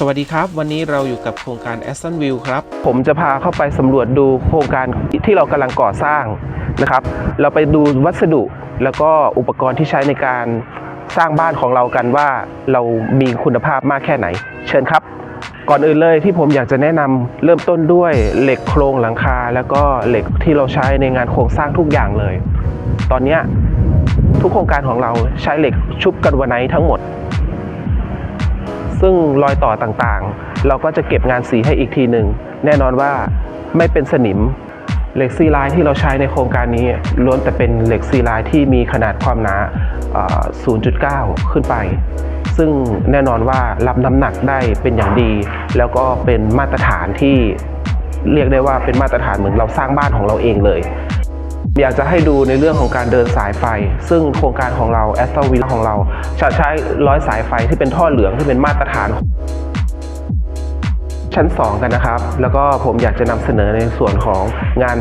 สวัสดีครับ วันนี้เราอยู่กับโครงการ Aston View ครับ ผมจะพาเข้าไปสำรวจดูโครงการที่เรากำลังก่อสร้างนะครับ เราไปดูวัสดุแล้วก็อุปกรณ์ที่ใช้ในการสร้างบ้านของเรากันว่าเรามีคุณภาพมากแค่ไหน เชิญครับ ก่อนอื่นเลยที่ผมอยากจะแนะนำเริ่มต้นด้วยเหล็กโครงหลังคา แล้วก็เหล็กที่เราใช้ในงานโครงสร้างทุกอย่างเลย ตอนนี้ทุกโครงการของเราใช้เหล็กชุบกันวาไนท์ทั้งหมด ซึ่งรอยต่อต่างๆ เราก็จะเก็บงานสีให้อีกทีหนึ่งแน่นอนว่าไม่เป็นสนิมเหล็กซีไลน์ที่เราใช้ในโครงการนี้ล้วนแต่เป็นเหล็กซีไลน์ที่มีขนาดความหนา 0.9 ขึ้นไป ซึ่งแน่นอนว่ารับน้ำหนักได้เป็นอย่างดี แล้วก็เป็นมาตรฐานที่เรียกได้ว่าเป็นมาตรฐานเหมือนเราสร้างบ้านของเราเองเลย อยากจะให้ดูในเรื่องของการเดินสายไฟ ซึ่งโครงการของเราแอสตัวิลของเราจะใช้ร้อยสายไฟที่เป็นท่อเหลืองที่เป็นมาตรฐานชั้น 2 กันนะครับ แล้วก็ผมอยากจะนำเสนอในส่วนของงาน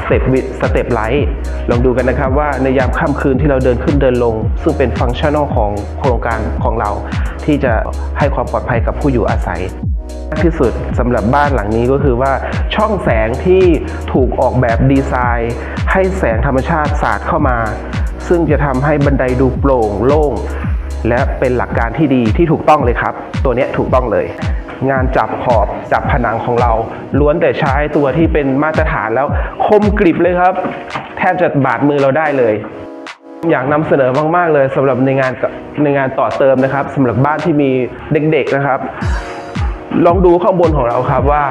สเต็ปวิสเต็ปไลท์ลองดูกันนะครับว่าในยามค่ำคืนที่เราเดินขึ้นเดินลง ซึ่งเป็นฟังก์ชันอลของโครงการของเรา ที่จะให้ความปลอดภัยกับผู้อยู่อาศัย ที่สุดสำหรับบ้านหลังนี้ก็คือว่าช่องแสงที่ถูกออกแบบดีไซน์ ให้แสงธรรมชาติสาดเข้ามา ซึ่งจะทำให้บันไดดูโปร่งโล่ง และเป็นหลักการที่ดีที่ถูกต้องเลยครับ ตัวนี้ถูกต้องเลย งานจับขอบจับผนังของเรา ล้วนแต่ใช้ตัวที่เป็นมาตรฐานแล้วคมกริบเลยครับ แทบจะบาดมือเราได้เลยอยากนำเสนอมาก ๆ เลยสำหรับในงานในงานต่อเติมนะครับสำหรับบ้านที่มีเด็ก ๆ นะครับ ลองดูข้างบนของเราครับว่า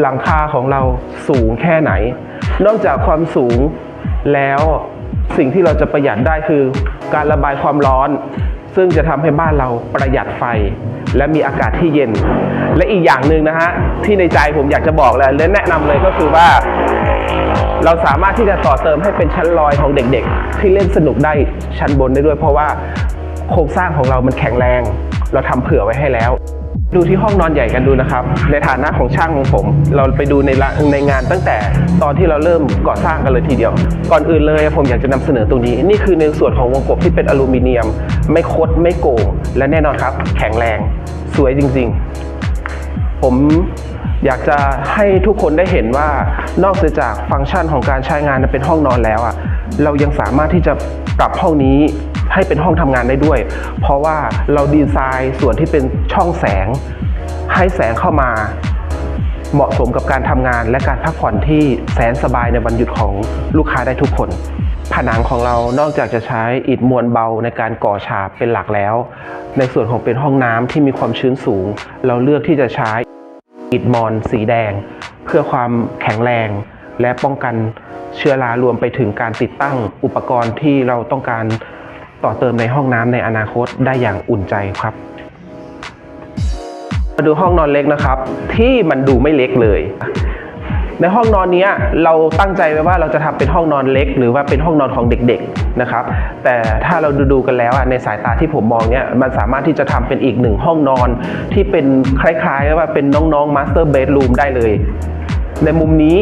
หลังคาของเราสูงแค่ไหน นอกจากความสูงแล้วสิ่งที่เราจะประหยัดได้คือการระบายความร้อน ซึ่งจะทำให้บ้านเราประหยัดไฟ และมีอากาศที่เย็น และอีกอย่างหนึ่งนะฮะที่ในใจผมอยากจะบอกเลยและแนะนำเลยก็คือว่า เราสามารถที่จะต่อเติมให้เป็นชั้นลอยของเด็กๆ ที่เล่นสนุกได้ชั้นบนได้ด้วย เพราะว่าโครงสร้างของเรามันแข็งแรง เราทำเผื่อไว้ให้แล้ว ดูที่ห้องนอนใหญ่กันดูนะครับ ในฐานะของช่างของผม เราไปดูในในงานตั้งแต่ตอนที่เราเริ่มก่อสร้างกันเลยทีเดียว ก่อนอื่นเลยผมอยากจะนำเสนอตรงนี้ นี่คือในส่วนของวงกบที่เป็นอลูมิเนียม ไม่คดไม่โกงและแน่นอนครับ แข็งแรงสวยจริง ๆ ผมอยากจะให้ทุกคนได้เห็นว่านอกจากฟังก์ชันของการใช้งานเป็นห้องนอนแล้วอะเรายังสามารถที่จะปรับห้องนี้ ให้เป็นห้องทำงานได้ด้วย เพราะว่าเราดีไซน์ส่วนที่เป็นช่องแสง ให้แสงเข้ามาเหมาะสมกับการทำงานและการพักผ่อนที่แสนสบายในวันหยุดของลูกค้าได้ทุกคน ผนังของเรานอกจากจะใช้อิฐมวลเบาในการก่อฉาบเป็นหลักแล้ว ในส่วนของเป็นห้องน้ำที่มีความชื้นสูง เราเลือกที่จะใช้อิฐมอนสีแดง เพื่อความแข็งแรง และป้องกันเชื้อรารวมไปถึงการติดตั้งอุปกรณ์ที่เราต้องการ ต่อเติมในห้องน้ำในอนาคตได้อย่างอุ่นใจครับมาดูห้องนอนเล็กนะครับ ที่มันดูไม่เล็กเลย ในห้องนอนนี้เราตั้งใจไว้ว่าเราจะทำเป็นห้องนอนเล็ก หรือว่าเป็นห้องนอนของเด็กๆนะครับ แต่ถ้าเราดูๆกันแล้วในสายตาที่ผมมองเนี่ยมันสามารถที่จะทำเป็นอีกหนึ่งห้องนอนที่เป็นคล้ายๆว่าเป็นน้องๆมาสเตอร์เบดรูมได้เลย ในมุมนี้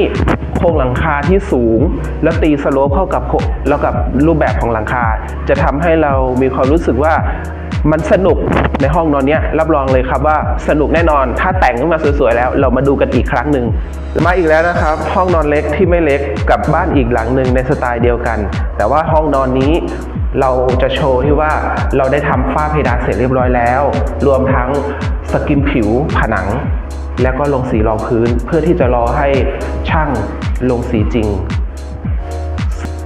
โครงหลังคาที่สูง และตีสโลปเข้ากับแล้วกับรูปแบบของหลังคา จะทำให้เรามีความรู้สึกว่ามันสนุกในห้องนอนเนี้ยรับรองเลยครับว่าสนุกแน่นอนถ้าแต่งขึ้นมาสวยๆแล้ว เรามาดูกันอีกครั้งหนึ่งมาอีกแล้วนะครับ ห้องนอนเล็กที่ไม่เล็กกับบ้านอีกหลังหนึ่งในสไตล์เดียวกัน แต่ว่าห้องนอนนี้เราจะโชว์ที่ว่าเราได้ทำฝ้าเพดานเสร็จเรียบร้อยแล้ว รวมทั้งสกินผิวผนัง แล้วก็ลงสีรองพื้นเพื่อที่จะรอให้ช่างลงสีจริง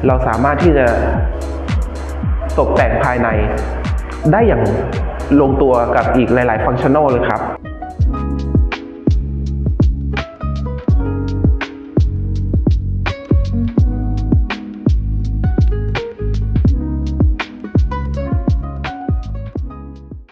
เราสามารถที่จะตกแต่งภายในได้อย่างลงตัวกับอีกหลาย ๆ ฟังก์ชันอลเลยครับ